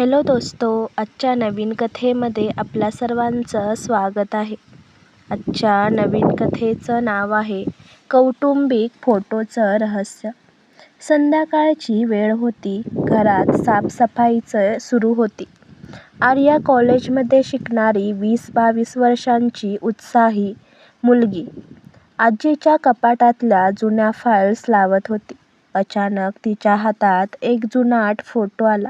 Hello दोस्तो आजच्या नवीन कथेमध्ये आपल्या सर्वांचं स्वागत आहे. आजच्या नवीन कथेचं नाव आहे कौटुंबिक फोटोचं रहस्य. संध्याकाळची वेळ होती घरात साफसफाईचं सुरू होती. आर्या कॉलेजमध्ये शिकणारी वीस बावीस वर्षांची उत्साही मुलगी. आजीच्या कपाटातल्या जुन्या फाईल्स लावत होती. अचानक तिच्या हातात एक जुनाट फोटो आला.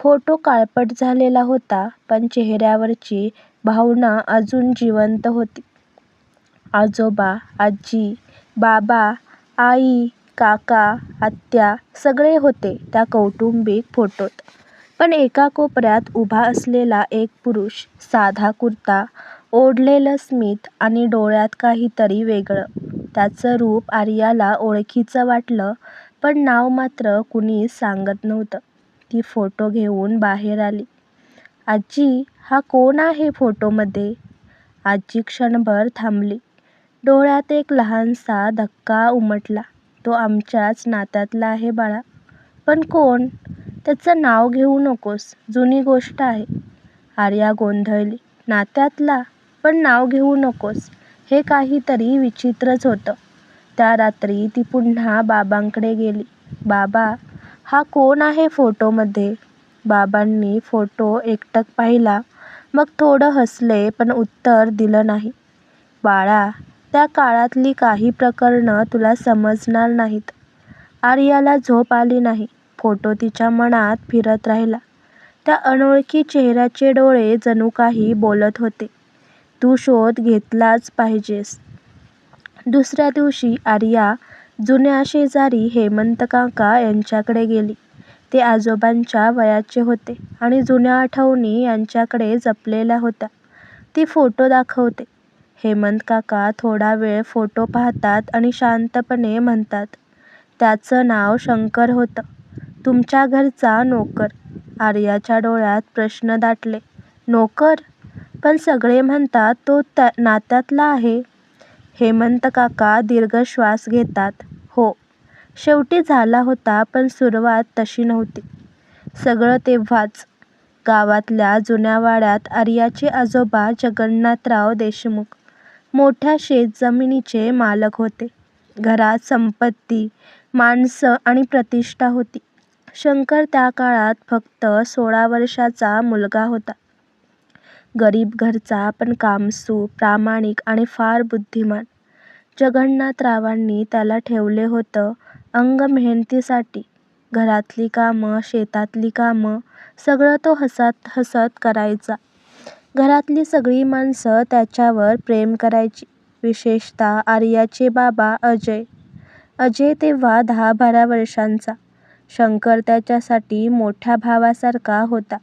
फोटो काळपट झालेला होता पण चेहऱ्यावरची भावना अजून जिवंत होती. आजोबा आजी बाबा आई काका आत्या सगळे होते त्या कौटुंबिक फोटोत. पण एका कोपऱ्यात उभा असलेला एक पुरुष साधा कुर्ता ओढलेलं स्मित आणि डोळ्यात काहीतरी वेगळं. त्याचं रूप आर्याला ओळखीचं वाटलं पण नाव मात्र कुणीच सांगत नव्हतं. ती फोटो घेऊन बाहेर आली. आजी हा कोण आहे फोटोमध्ये? आजी क्षणभर थांबली. डोळ्यात एक लहानसा धक्का उमटला. तो आमच्याच नात्यातला आहे बाळा. पण कोण? त्याचं नाव घेऊ नकोस. जुनी गोष्ट आहे. आर्या गोंधळली. नात्यातला? पण नाव घेऊ नकोस. हे काहीतरी विचित्रच होतं. त्या रात्री ती पुन्हा बाबांकडे गेली. बाबा हा कोण आहे फोटोमध्ये? बाबांनी फोटो एकटक पाहिला. मग थोडं हसले पण उत्तर दिलं नाही. बाळा त्या काळातली काही प्रकरणं तुला समजणार नाहीत. आर्याला झोप आली नाही. फोटो तिच्या मनात फिरत राहिला. त्या अनोळखी चेहऱ्याचे डोळे जणू काही बोलत होते. तू शोध घेतलाच पाहिजेस. दुसऱ्या दिवशी आर्या जुन्या शेजारी हेमंत काका यांच्याकडे गेली. ते आजोबांच्या वयाचे होते आणि जुन्या आठवणी यांच्याकडे जपलेल्या होत्या. ती फोटो दाखवते. हेमंत काका थोडा वेळ फोटो पाहतात आणि शांतपणे म्हणतात त्याचं नाव शंकर होतं. तुमच्या घरचा नोकर. आर्याच्या डोळ्यात प्रश्न दाटले. नोकर? पण सगळे म्हणतात तो त्या नात्यातला आहे. हेमंत काका दीर्घ श्वास घेतात. हो. शेवटी झाला होता पण सुरुवात तशी नव्हती. सगळं तेव्हाच. गावातल्या जुन्या वाड्यात आर्याचे आजोबा जगन्नाथराव देशमुख मोठ्या शेतजमिनीचे मालक होते. घरात संपत्ती माणसं आणि प्रतिष्ठा होती. शंकर त्या काळात फक्त सोळा वर्षाचा मुलगा होता. गरीब घरचा पण कामसू प्रामाणिक आणि फार बुद्धिमान. जगन्नाथरावांनी त्याला ठेवले होतं अंग मेहनतीसाठी. घरातली कामं शेतातली कामं सगळं तो हसत हसत करायचा. घरातली सगळी माणसं त्याच्यावर प्रेम करायची. विशेषतः आर्याचे बाबा अजय. अजय तेव्हा दहा बारा वर्षांचा. शंकर त्याच्यासाठी मोठ्या भावासारखा होता.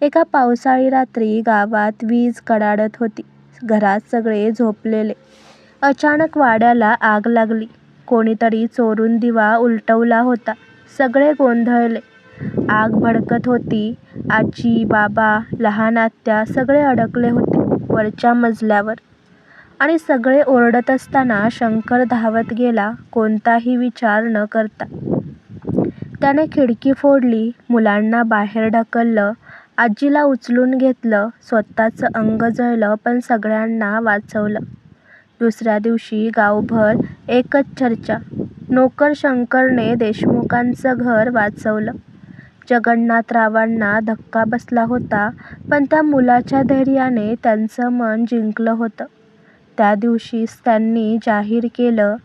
एका पावसाळी रात्री गावात वीज कडाडत होती. घरात सगळे झोपलेले. अचानक वाड्याला आग लागली. कोणीतरी चोरून दिवा उलटवला होता. सगळे गोंधळले. आग भडकत होती. आजी बाबा लहान आत्या सगळे अडकले होते वरच्या मजल्यावर. आणि सगळे ओरडत असताना शंकर धावत गेला कोणताही विचार न करता. त्याने खिडकी फोडली मुलांना बाहेर ढकललं आजीला उचलून घेतलं स्वतःचं अंग जळलं पण सगळ्यांना वाचवलं. दुसऱ्या दिवशी गावभर एकच चर्चा. नोकर शंकरने देशमुखांचं घर वाचवलं. जगन्नाथरावांना धक्का बसला होता पण त्या मुलाच्या धैर्याने त्यांचं मन जिंकलं होतं. त्या दिवशीच त्यांनी जाहीर केलं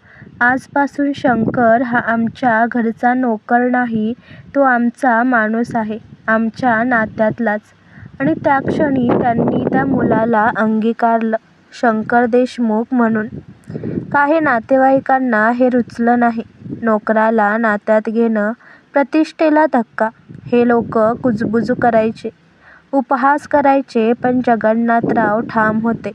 आजपासून शंकर हा आमच्या घरचा नोकर नाही तो आमचा माणूस आहे आमच्या नात्यातलाच. आणि त्या क्षणी त्यांनी त्या मुलाला अंगीकारलं. शंकर देशमुख म्हणून. काही नातेवाईकांना हे रुचलं नाही. नोकराला नात्यात घेणं प्रतिष्ठेला धक्का. हे लोक कुजबुज करायचे. उपहास करायचे पण जगन्नाथराव ठाम होते.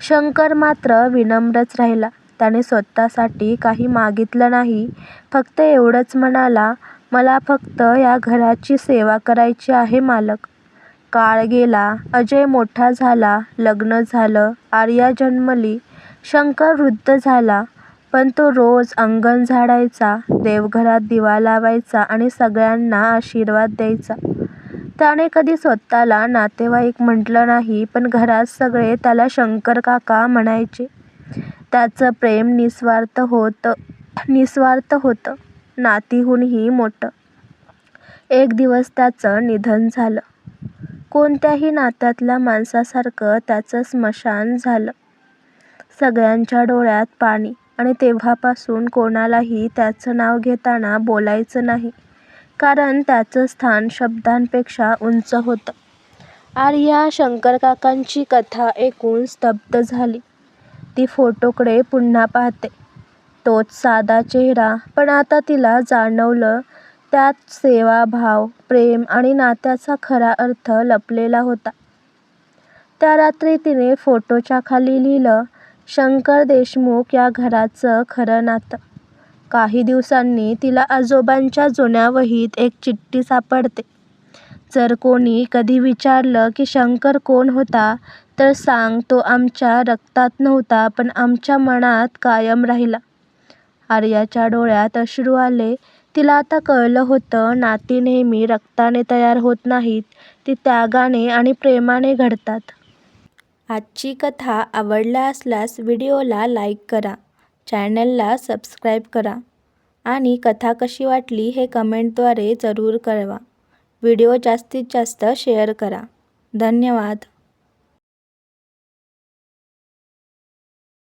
शंकर मात्र विनम्रच राहिला. त्याने स्वतःसाठी काही मागितलं नाही. फक्त एवढंच म्हणाला मला फक्त या घराची सेवा करायची आहे मालक. काळ गेला अजय मोठा झाला लग्न झालं आर्या जन्मली शंकर वृद्ध झाला पण तो रोज अंगण झाडायचा, देवघरात दिवा लावायचा आणि सगळ्यांना आशीर्वाद द्यायचा. त्याने कधी स्वतःला नातेवाईक म्हटलं नाही, पण घरात सगळे त्याला शंकरकाका म्हणायचे. त्याचं प्रेम निस्वार्थ होतं, नातीहूनही मोठं. एक दिवस त्याचं निधन झालं. कोणत्याही नात्यातल्या माणसासारखं त्याचं स्मशान झालं. सगळ्यांच्या डोळ्यात पाणी आणि तेव्हापासून कोणालाही त्याचं नाव घेताना बोलायचं नाही, कारण त्याचं स्थान शब्दांपेक्षा उंच होतं. आर्या शंकरकाकांची कथा ऐकून स्तब्ध झाली. ती फोटोकडे पुन्हा पाहते. तोच साधा चेहरा, पण आता तिला जाणवलं त्यात सेवाभाव, प्रेम आणि नात्याचा खरा अर्थ लपलेला होता. त्या रात्री तिने फोटोच्या खाली लिहिलं, शंकर देशमुख या घराचं खरं नातं. काही दिवसांनी तिला आजोबांच्या जुन्या वहीत एक चिठ्ठी सापडते. जर कोणी कधी विचारलं की शंकर कोण होता, तर सांग तो आमच्या रक्तात नव्हता, पण आमच्या मनात कायम राहिला. आर्याच्या डोळ्यात अश्रू आले. तिला आता कळलं होतं, नाती नेहमी रक्ताने तयार होत नाहीत, ती त्यागाने आणि प्रेमाने घडतात. आजची कथा आवडल्या असल्यास व्हिडिओला लाईक करा, चॅनलला सबस्क्राईब करा आणि कथा कशी वाटली हे कमेंटद्वारे जरूर कळवा. व्हिडिओ जास्तीत जास्त शेअर करा. धन्यवाद.